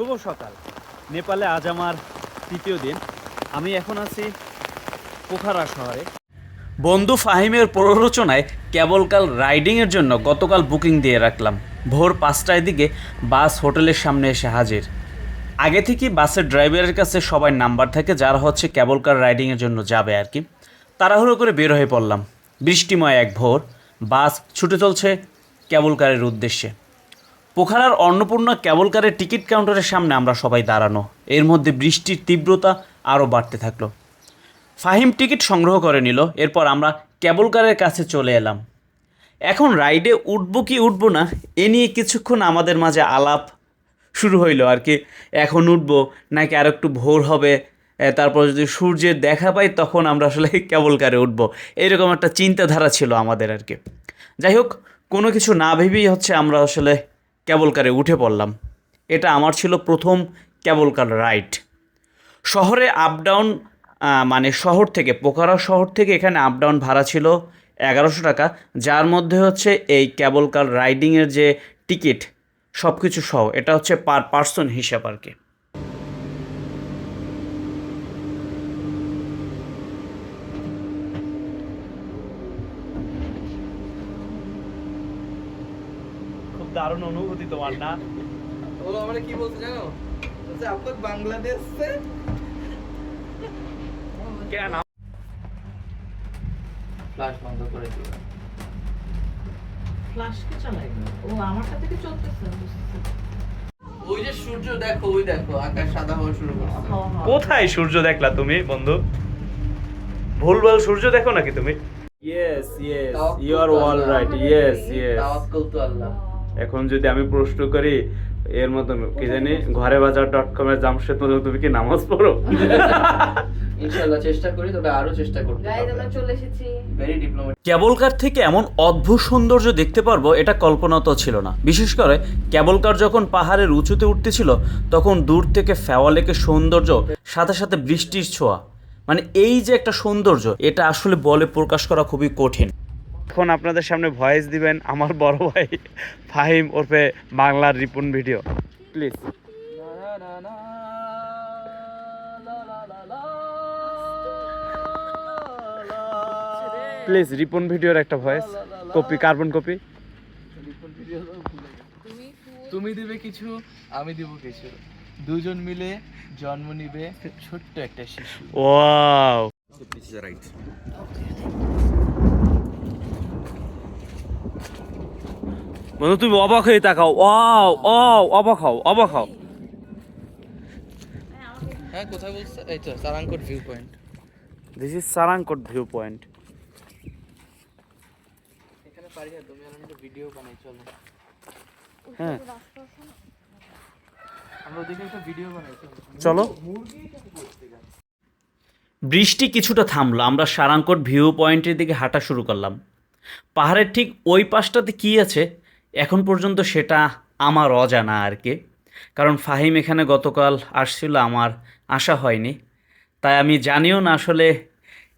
শুভ সকাল। নেপালে আজ আমার তৃতীয় দিন। আমি এখন আছি পোখারা শহরে। বন্ধু ফাহিমের প্ররোচনায় কেবলকাল রাইডিংয়ের জন্য গতকাল বুকিং দিয়ে রাখলাম। ভোর পাঁচটায় দিকে বাস হোটেলের সামনে এসে হাজির। আগে থেকে বাসের ড্রাইভারের কাছে সবাই নাম্বার থাকে, যারা হচ্ছে কেবল কার রাইডিংয়ের জন্য যাবে আর কি। তাড়াহুড়ো করে বের হয়ে পড়লাম। বৃষ্টিময় এক ভোর, বাস ছুটে চলছে কেবল কারের উদ্দেশ্যে। পোখারার অন্নপূর্ণা কেবল কারের টিকিট কাউন্টারের সামনে আমরা সবাই দাঁড়ানো। এর মধ্যে বৃষ্টির তীব্রতা আরও বাড়তে থাকল। ফাহিম টিকিট সংগ্রহ করে নিল, এরপর আমরা কেবল কারের কাছে চলে এলাম। এখন রাইডে উঠবো কি উঠবো না, এ নিয়ে কিছুক্ষণ আমাদের মাঝে আলাপ শুরু হইল আর কি। এখন উঠবো, নাকি আর একটু ভোর হবে তারপর যদি সূর্যের দেখা পাই তখন আমরা আসলে কেবল কারে উঠবো। এরকম একটা চিন্তাধারা ছিল আমাদের আর কি। যাই হোক, কোনো কিছু না ভেবেই হচ্ছে আমরা আসলে কেবল কারে উঠে পড়লাম। এটা আমার ছিল প্রথম ক্যাবল কার রাইড। শহরে আপ ডাউন মানে শহর থেকে, পোকারা শহর থেকে এখানে আপ ডাউন ভাড়া ছিল এগারোশো টাকা, যার মধ্যে হচ্ছে এই ক্যাবল কার রাইডিংয়ের যে টিকিট সব কিছু সহ, এটা হচ্ছে পার পার্সন হিসাব আর কি খুব দারুণ অনুভূতি তোমার না? ও আমরা কি বলছে জানো? বলছে বাংলাদেশ সে কেন? ফ্ল্যাশ বন্ধ করে দিল। ফ্লাশকে চালাই না ও আমারটা থেকে চলতেছে? ওই যে সূর্য দেখো ওই দেখো আকাশ সাদা হওয়া শুরু করছে। কোথায় সূর্য দেখলা তুমি বন্ধু? ভুলভাল সূর্য দেখো নাকি তুমি? Yes yes you are all right yes yes তাওয়াক্কুল তো আল্লাহ। এখন যদি আমি প্রশ্ন করি এর মতো কি জানি ঘরে বাজার ডট কম এর জামশেদ তুমি কি নামাজ পড়ো? ইনশাআল্লাহ চেষ্টা করি তবে আরও চেষ্টা করতে গাইজ আমরা চলে এসেছি। ভেরি ডিপ্লোমেটিক কেবল কার থেকে এমন অদ্ভুত সৌন্দর্য দেখতে পারব এটা কল্পনা তো ছিল না। বিশেষ করে কেবল কার যখন পাহাড়ের উঁচুতে উঠতেছিল তখন দূর থেকে ফেওয়া লেকের সৌন্দর্য সাথে সাথে বৃষ্টির ছোঁয়া। মানে এই যে একটা সৌন্দর্য এটা আসলে বলে প্রকাশ করা খুবই কঠিন। এখন আপনাদের সামনে ভয়েস দিবেন আমার বড় ভাই ফাহিম ওরফে বাংলার Ripon video. Please. Please Ripon ভিডিওর একটা ভয়েস। Copy carbon copy. তুমি দিবে কিছু আমি দিব কিছু। দুজন মিলে জন্ম নিবে ছোট্ট একটা শিশু। ওয়াও। বন্ধু তুমি অবাক হয়ে তাকাও। ওয়াও ও অবাক হও অবাক হও। হ্যাঁ কোথায় বলছে? এই তো Sarangkot view point this is Sarangkot view point এখানে পারি না তুমি আর ভিডিও বানাই চলো। হ্যাঁ। আমরা ওদিকে একটা ভিডিও বানাই চলো। বৃষ্টি কিছুটা থামলো আমরা সারাংকোট ভিউ পয়েন্টের দিকে হাঁটা শুরু করলাম। পাহাড়ের ঠিক ওই পাশটাতে কী আছে? এখন পর্যন্ত সেটা আমার অজানা আর কি। কারণ ফাহিম এখানে গতকাল আসছিল, আমার আশা হয়নি। তাই আমি জানিও না আসলে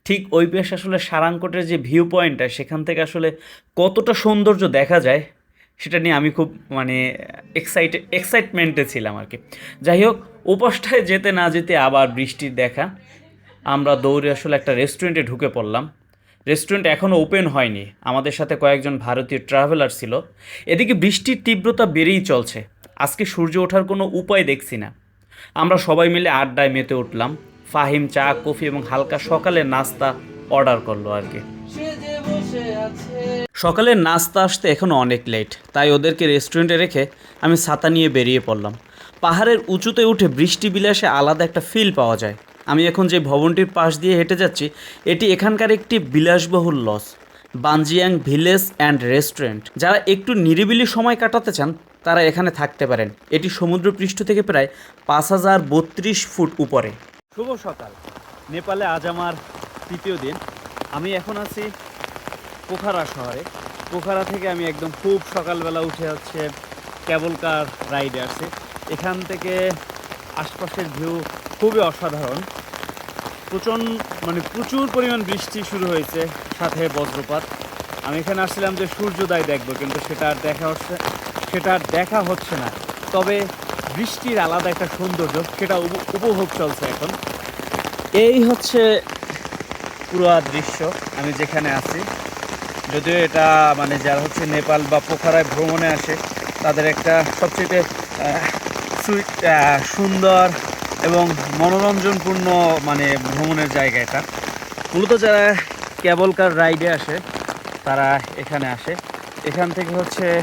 ঠিক ওই পাশে আসলে সারাংকোটের যে ভিউ পয়েন্টটা সেখান থেকে আসলে কতটা সৌন্দর্য দেখা যায়, সেটা নিয়ে আমি খুব মানে এক্সাইটেড এক্সাইটমেন্টে ছিলাম আর কি। যাই হোক, ওপাশটায় যেতে না যেতে আবার বৃষ্টির দেখা। আমরা দৌড়ে আসলে একটা রেস্টুরেন্টে ঢুকে পড়লাম। রেস্টুরেন্ট এখনও ওপেন হয়নি। আমাদের সাথে কয়েকজন ভারতীয় ট্রাভেলার ছিল। এদিকে বৃষ্টির তীব্রতা বেড়েই চলছে। আজকে সূর্য ওঠার কোনো উপায় দেখছি না। আমরা সবাই মিলে আড্ডায় মেতে উঠলাম। ফাহিম চা, কফি এবং হালকা সকালের নাস্তা অর্ডার করল আর কি। সকালের নাস্তা আসতে এখনও অনেক লেট, তাই ওদেরকে রেস্টুরেন্টে রেখে আমি ছাতা নিয়ে বেরিয়ে পড়লাম। পাহাড়ের উঁচুতে উঠে বৃষ্টি বিলাসে আলাদা একটা ফিল পাওয়া যায়। আমি এখন যে ভবনটির পাশ দিয়ে হেঁটে যাচ্ছি, এটি এখানকার একটি বিলাসবহুল lodge, Banjiang village and restaurant. যারা একটু নিরিবিলি সময় কাটাতে চান, তারা এখানে থাকতে পারেন। এটি সমুদ্রপৃষ্ঠ থেকে প্রায় পাঁচ হাজার বত্রিশ ফুট উপরে। শুভ সকাল। নেপালে আজ আমার তৃতীয় দিন। আমি এখন আছি পোখারা শহরে। পোখারা থেকে আমি একদম খুব সকালবেলা উঠে হচ্ছে কেবল কার রাইডে আসছি। এখান থেকে আশপাশের ভিউ খুবই অসাধারণ। প্রচণ্ড মানে প্রচুর পরিমাণ বৃষ্টি শুরু হয়েছে সাথে বজ্রপাত। আমি এখানে আসছিলাম যে সূর্যোদয় দেখব, কিন্তু সেটা আর দেখা হচ্ছে, সেটা আর দেখা হচ্ছে না। তবে বৃষ্টির আলাদা একটা সৌন্দর্য, সেটা উপ- উপভোগ চলছে এখন। এই হচ্ছে পুরো দৃশ্য, আমি যেখানে আছি। যদিও এটা মানে যারা হচ্ছে নেপাল বা পোখারায় ভ্রমণে আসে, তাদের একটা সবচেয়ে সুইট সুন্দর এবং মনোরঞ্জনপূর্ণ মানে ভ্রমণের জায়গা এটা। মূলত যারা কেবল কার রাইডে আসে, তারা এখানে আসে। এখান থেকে হচ্ছে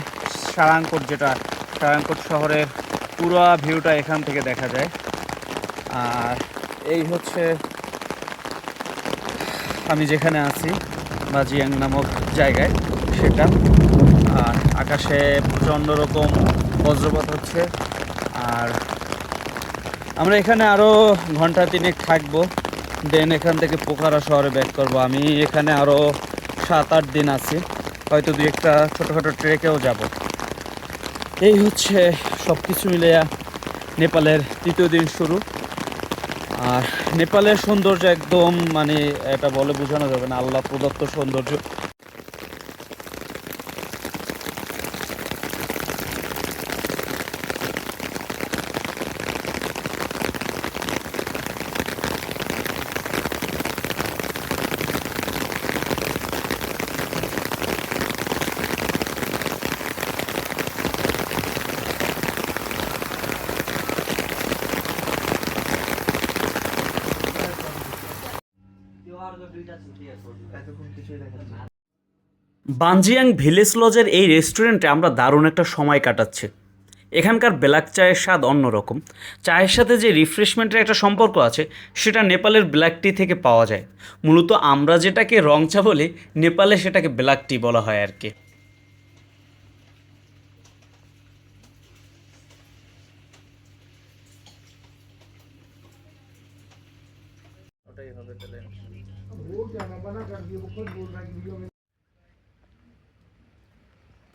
সারাংকোট যেটা, সারাংকোট শহরের পুরো ভিউটা এখান থেকে দেখা যায়। আর এই হচ্ছে আমি যেখানে আছি, বাজিয়াং নামক জায়গায়, সেটা। আর আকাশে প্রচণ্ড রকম বজ্রপাত হচ্ছে। আর আমরা এখানে আরও ঘণ্টা তিনেক থাকব। দেন এখান থেকে পোকারা শহরে ব্যাক করব। আমি এখানে আরও সাত আট দিন আছি। হয়তো দু একটা ছোটোখাটো ট্রেকেও যাব। এই হচ্ছে সব কিছু মিলে নেপালের তৃতীয় দিন শুরু। আর নেপালের সৌন্দর্য একদম মানে এটা বলে বোঝানো যাবে না। আল্লাহ প্রদত্ত সৌন্দর্য। বানজিয়াং ভিলেজ লজের এই রেস্টুরেন্টে আমরা দারুণ একটা সময় কাটাচ্ছি। এখানকার ব্ল্যাক চায়ের স্বাদ অন্যরকম। চায়ের সাথে যে রিফ্রেশমেন্টের একটা সম্পর্ক আছে, সেটা নেপালের ব্ল্যাক টি থেকে পাওয়া যায়। মূলত আমরা যেটাকে রং চা বলি, নেপালে সেটাকে ব্ল্যাক টি বলা হয় আর কি।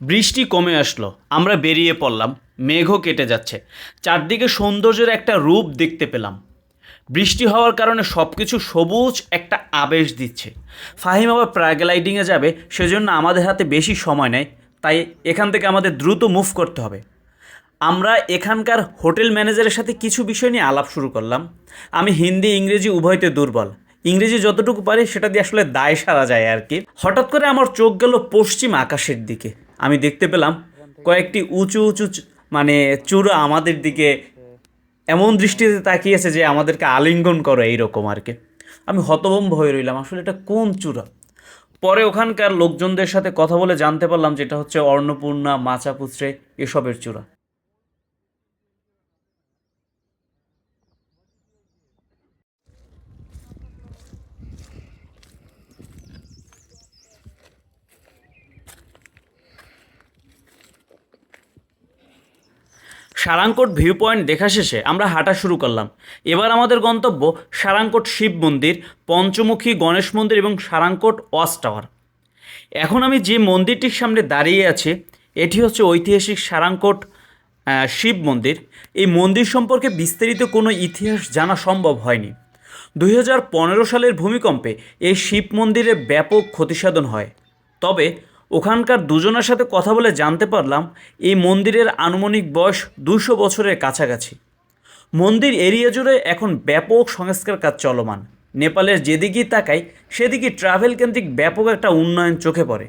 বৃষ্টি কমে আসলো, আমরা বেরিয়ে পড়লাম, মেঘও কেটে যাচ্ছে। চারদিকে সৌন্দর্যের একটা রূপ দেখতে পেলাম। বৃষ্টি হওয়ার কারণে সব কিছু সবুজ একটা আবেশ দিচ্ছে। ফাহিম আবার প্যারাগ্লাইডিংয়ে যাবে, সেজন্য আমাদের হাতে বেশি সময় নেয় তাই এখান থেকে আমাদের দ্রুত মুভ করতে হবে। আমরা এখানকার হোটেল ম্যানেজারের সাথে কিছু বিষয় নিয়ে আলাপ শুরু করলাম। আমি হিন্দি, ইংরেজি উভয়তে দুর্বল। ইংরেজি যতটুকু পারি, সেটা দিয়ে আসলে দায় সারা যায় আর কি। হঠাৎ করে আমার চোখ গেল পশ্চিম আকাশের দিকে। আমি দেখতে পেলাম কয়েকটি উঁচু উঁচু মানে চূড়া আমাদের দিকে এমন দৃষ্টিতে তাকিয়েছে যে আমাদেরকে আলিঙ্গন করো এইরকম আর কি। আমি হতভম্ব হয়ে রইলাম, আসলে এটা কোন চূড়া? পরে ওখানকার লোকজনদের সাথে কথা বলে জানতে পারলাম যেটা হচ্ছে অন্নপূর্ণা মাচাপুত্রে এসবের চূড়া। সারাংকোট ভিউ পয়েন্ট দেখা শেষে আমরা হাঁটা শুরু করলাম। এবার আমাদের গন্তব্য সারাংকোট শিব মন্দির পঞ্চমুখী গণেশ মন্দির এবং সারাংকোট ওয়াচ টাওয়ার। এখন আমি যে মন্দিরটির সামনে দাঁড়িয়ে আছি এটি হচ্ছে ঐতিহাসিক সারাংকোট আহ, শিব মন্দির। এই মন্দির সম্পর্কে বিস্তারিত কোনো ইতিহাস জানা সম্ভব হয়নি। দু হাজার পনেরো সালের ভূমিকম্পে এই শিব মন্দিরে ব্যাপক ক্ষতিসাধন হয়। তবে ওখানকার দুজনের সাথে কথা বলে জানতে পারলাম, এই মন্দিরের আনুমানিক বয়স দুশো বছরের কাছাকাছি। মন্দির এরিয়া জুড়ে এখন ব্যাপক সংস্কার কাজ চলমান। নেপালের যেদিকেই তাকাই সেদিকে ট্রাভেল কেন্দ্রিক ব্যাপক একটা উন্নয়ন চোখে পড়ে,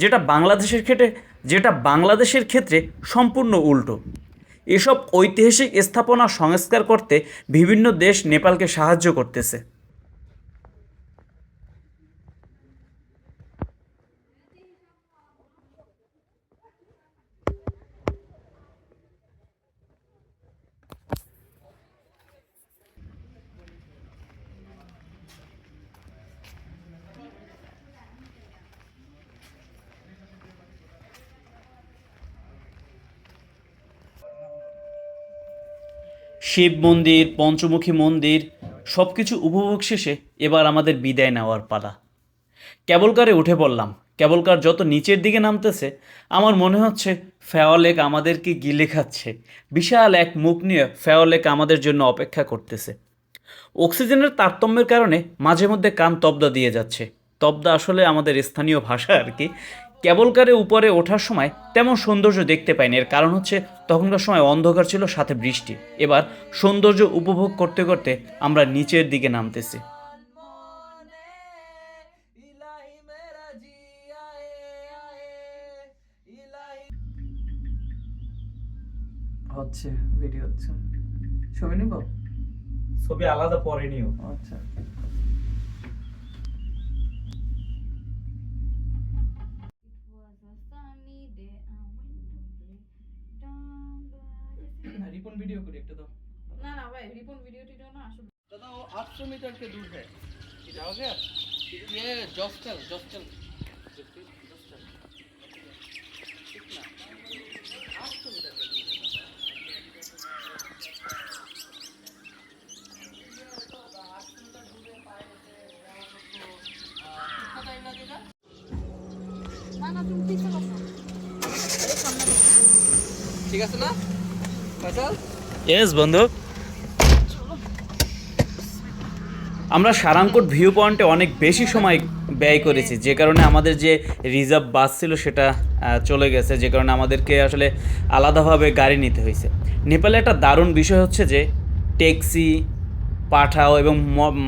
যেটা বাংলাদেশের ক্ষেত্রে, যেটা বাংলাদেশের ক্ষেত্রে সম্পূর্ণ উল্টো। এসব ঐতিহাসিক স্থাপনা সংস্কার করতে বিভিন্ন দেশ নেপালকে সাহায্য করতেছে। শিব মন্দির, পঞ্চমুখী মন্দির সব কিছু উপভোগ শেষে এবার আমাদের বিদায় নেওয়ার পালা। কেবলকারে উঠে পড়লাম। কেবল কার যত নিচের দিকে নামতেছে, আমার মনে হচ্ছে ফেওয়ালেক আমাদেরকে গিলে খাচ্ছে। বিশাল এক মুখ নিয়ে ফেওয়ালেক আমাদের জন্য অপেক্ষা করতেছে। অক্সিজেনের তারতম্যের কারণে মাঝে মধ্যে কান তবদা দিয়ে যাচ্ছে। তবদা আসলে আমাদের স্থানীয় ভাষা আর কি। কেবল কারে উপরে ওঠার সময় তেমন সৌন্দর্য দেখতে পাইনি। এর কারণ হচ্ছে তখনকার সময় অন্ধকার ছিল সাথে বৃষ্টি। এবার সৌন্দর্য উপভোগ করতে করতে আমরা নিচের দিকে নামতেছি। হচ্ছে ভিডিও হচ্ছে। ছবি নিব? ছবি আলাদা পরে নিও। আচ্ছা। 800 मीटर के दूर है जाओगे आप ये जॉस्टल जॉस्टल जॉस्टल कितना 800 मीटर के दूर है कितना टाइम लगेगा না না তুমি পিছে বসো ঠিক আছে না ফয়সাল ইয়েস বন্ধু আমরা সারাংকোট ভিউ পয়েন্টে অনেক বেশি সময় ব্যয় করেছি, যে কারণে আমাদের যে রিজার্ভ বাস ছিল সেটা চলে গেছে, যে কারণে আমাদেরকে আসলে আলাদাভাবে গাড়ি নিতে হয়েছে। নেপালে একটা দারুণ বিষয় হচ্ছে যে ট্যাক্সি পাঠাও এবং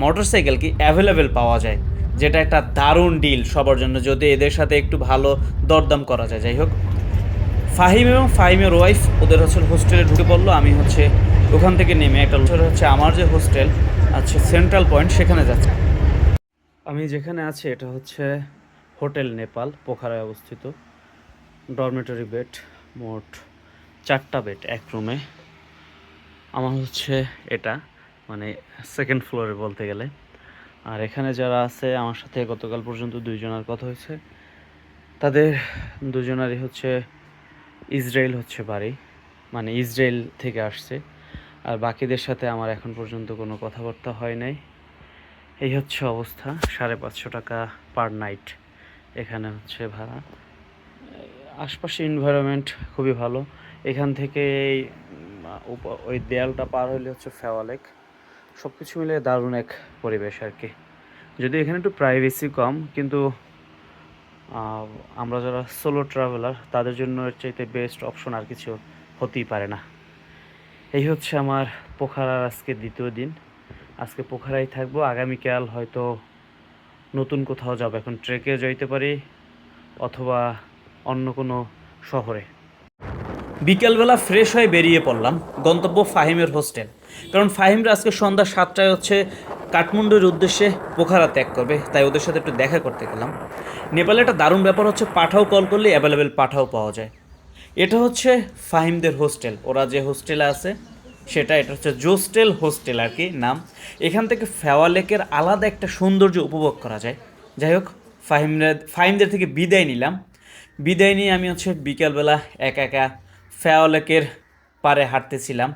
মোটরসাইকেল কি অ্যাভেলেবেল পাওয়া যায়, যেটা একটা দারুণ ডিল সবার জন্য, যদি এদের সাথে একটু ভালো দরদাম করা যায়। যাই হোক, ফাহিম এবং ফাহিমের ওয়াইফ ওদের হচ্ছে হোস্টেলে ঢুকে পড়ল, আমি হচ্ছে ওখান থেকে নেমে একটা হচ্ছে আমার যে হোস্টেল আছে সেন্ট্রাল পয়েন্ট সেখানে যাচ্ছি। আমি যেখানে আছি, এটা হচ্ছে হোটেল নেপাল, পোখারায় অবস্থিত। ডরমেটরি বেড মোট চারটা বেড এক রুমে আমার হচ্ছে এটা মানে সেকেন্ড ফ্লোরে বলতে গেলে। আর এখানে যারা আছে, আমার সাথে গতকাল পর্যন্ত দুইজনের কথা হয়েছে। তাদের দুজনারই হচ্ছে ইসরায়েল হচ্ছে বাড়ি মানে ইসরায়েল থেকে আসছে। আর বাকিদের সাথে আমার এখন পর্যন্ত কোনো কথাবার্তা হয় নাই। এই হচ্ছে অবস্থা, সাড়ে পাঁচশো টাকা পার নাইট এখানে হচ্ছে ভাড়া। আশপাশে এনভায়রনমেন্ট খুবই ভালো। এখান থেকে ওই দেয়ালটা পার হলে হচ্ছে ফেওয়ালেক সব কিছু মিলে দারুণ এক পরিবেশ আর কি। যদিও এখানে একটু প্রাইভেসি কম, কিন্তু আমরা যারা সোলো ট্রাভেলার তাদের জন্য চাইতে বেস্ট অপশন আর কিছু হতেই পারে না। এই হচ্ছে আমার পোখারার আজকে দ্বিতীয় দিন। আজকে পোখারায় থাকব। আগামীকাল হয়তো নতুন কোথাও যাব। এখন ট্রেকে যাইতে পারি অথবা অন্য কোনো শহরে। বিকেলবেলা ফ্রেশ হয়ে বেরিয়ে পড়লাম গন্তব্য ফাহিমের হোস্টেল কারণ ফাহিমরা আজকে সন্ধ্যা সাতটায় হচ্ছে কাঠমান্ডুর উদ্দেশ্যে পোখারা ত্যাগ করবে। তাই ওদের সাথে একটু দেখা করতে গেলাম। নেপালে একটা দারুণ ব্যাপার হচ্ছে পাঠাও কল করলে অ্যাভেলেবেল পাঠাও পাওয়া যায়। এটা হচ্ছে ফাহিমদের হোস্টেল। ওরা যে হোস্টেলে আছে, সেটা, এটা হচ্ছে জোস্টেল হোস্টেল আর কি নাম। এখান থেকে ফেওয়া লেকের আলাদা একটা সৌন্দর্য উপভোগ করা যায়। যাই হোক, ফাহিমরা ফাহিমদের থেকে বিদায় নিলাম। বিদায় নিয়ে আমি হচ্ছে বিকালবেলা একা একা ফেওয়া লেকের পারে হাঁটতেছিলাম।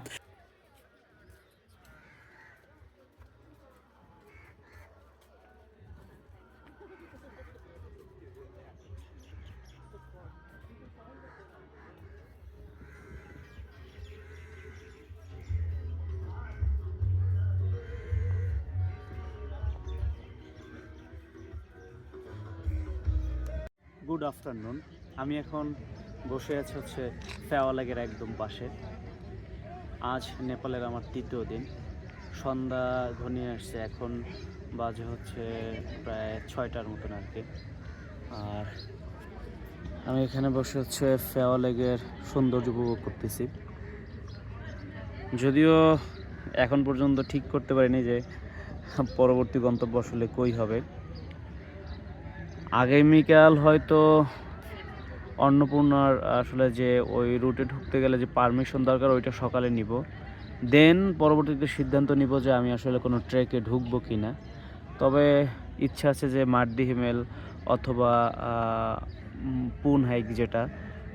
গুড আফটারনুন আমি এখন বসে আছি হচ্ছে ফেওয়ালেগের একদম পাশে। আজ নেপালের আমার তৃতীয় দিন। সন্ধ্যা ঘনিয়ে আসছে, এখন বাজে হচ্ছে প্রায় ছয়টার মতন আর কি আর আমি এখানে বসে হচ্ছে ফেওয়ালেগের সৌন্দর্য উপভোগ করতেছি। যদিও এখন পর্যন্ত ঠিক করতে পারিনি যে পরবর্তী গন্তব্য আসলে কই হবে। আগামীকাল হয়তো অন্নপূর্ণার আসলে যে ওই রুটে ঢুকতে গেলে যে পারমিশন দরকার, ওইটা সকালে নিব। দেন পরবর্তীতে সিদ্ধান্ত নিব যে আমি আসলে কোনো ট্রেকে ঢুকবো কি না তবে ইচ্ছা আছে যে মার্দি হিমেল অথবা পুন হাইক যেটা,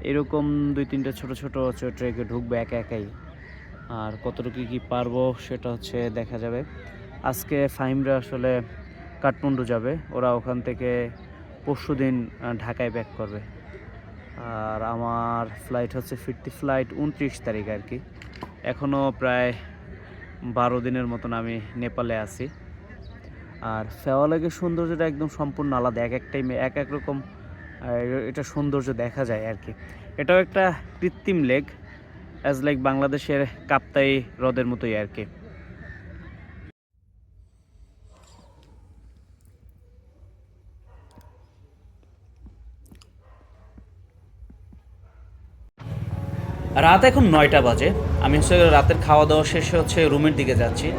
এরকম দুই তিনটে ছোট ছোট হচ্ছে ট্রেকে ঢুকবো একা একাই। আর কতটুকু কি পারব সেটা হচ্ছে দেখা যাবে। আজকে ফাইমরা আসলে কাঠমান্ডু যাবে। ওরা ওখান থেকে পরশু দিন ঢাকায় ব্যাক করবে। আর আমার ফ্লাইট হচ্ছে ফিরতি ফ্লাইট উনত্রিশ তারিখ আর কি। এখনও প্রায় বারো দিনের মতন আমি নেপালে আছি। আর ফেওয়ালেগের সৌন্দর্যটা একদম সম্পূর্ণ আলাদা, এক এক টাইমে এক এক রকম এটা সৌন্দর্য দেখা যায় আর কি। এটাও একটা কৃত্রিম লেক অ্যাজ লাইক বাংলাদেশের কাপ্তাই হ্রদের মতোই আর কি। রাত এখন নয়টা বাজে। আমি হচ্ছে রাতের খাওয়া দাওয়া শেষে হচ্ছে রুমের দিকে যাচ্ছি।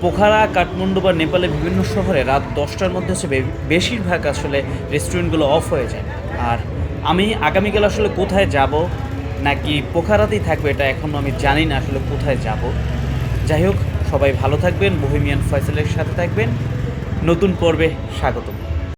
পোখারা, কাঠমান্ডু বা নেপালে বিভিন্ন শহরে রাত দশটার মধ্যে হচ্ছে বেশিরভাগ আসলে রেস্টুরেন্টগুলো অফ হয়ে যায়। আর আমি আগামীকাল আসলে কোথায় যাব, নাকি পোখারাতেই থাকবে, এটা এখনও আমি জানি না আসলে কোথায় যাব। যাই হোক, সবাই ভালো থাকবেন। বহিমিয়ান ফয়সালের সাথে থাকবেন। নতুন পর্বে স্বাগতম।